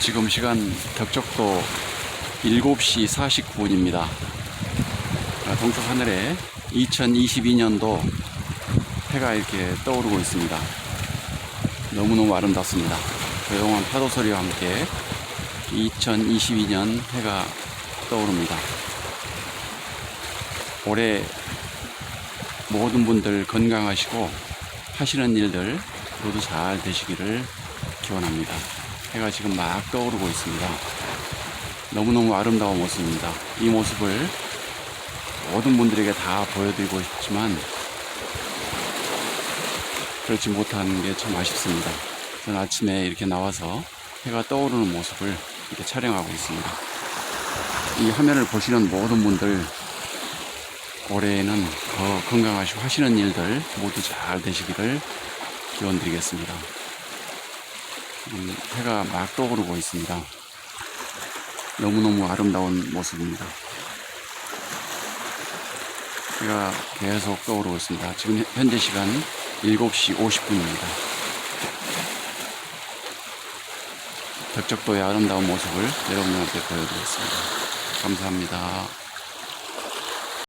지금 시간 덕적도 7시 49분입니다. 동쪽 하늘에 2022년도 해가 이렇게 떠오르고 있습니다. 너무너무 아름답습니다. 조용한 파도 소리와 함께 2022년 해가 떠오릅니다. 올해 모든 분들 건강하시고 하시는 일들 모두 잘 되시기를 기원합니다. 해가 지금 막 떠오르고 있습니다. 너무너무 아름다운 모습입니다. 이 모습을 모든 분들에게 다 보여드리고 싶지만 그렇지 못한 게 참 아쉽습니다. 저는 아침에 이렇게 나와서 해가 떠오르는 모습을 이렇게 촬영하고 있습니다. 이 화면을 보시는 모든 분들 올해에는 더 건강하시고 하시는 일들 모두 잘 되시기를 기원 드리겠습니다. 지금 해가 막 떠오르고 있습니다. 너무너무 아름다운 모습입니다. 해가 계속 떠오르고 있습니다. 지금 현재 시간 7시 50분입니다. 덕적도의 아름다운 모습을 여러분들한테 보여드리겠습니다. 감사합니다.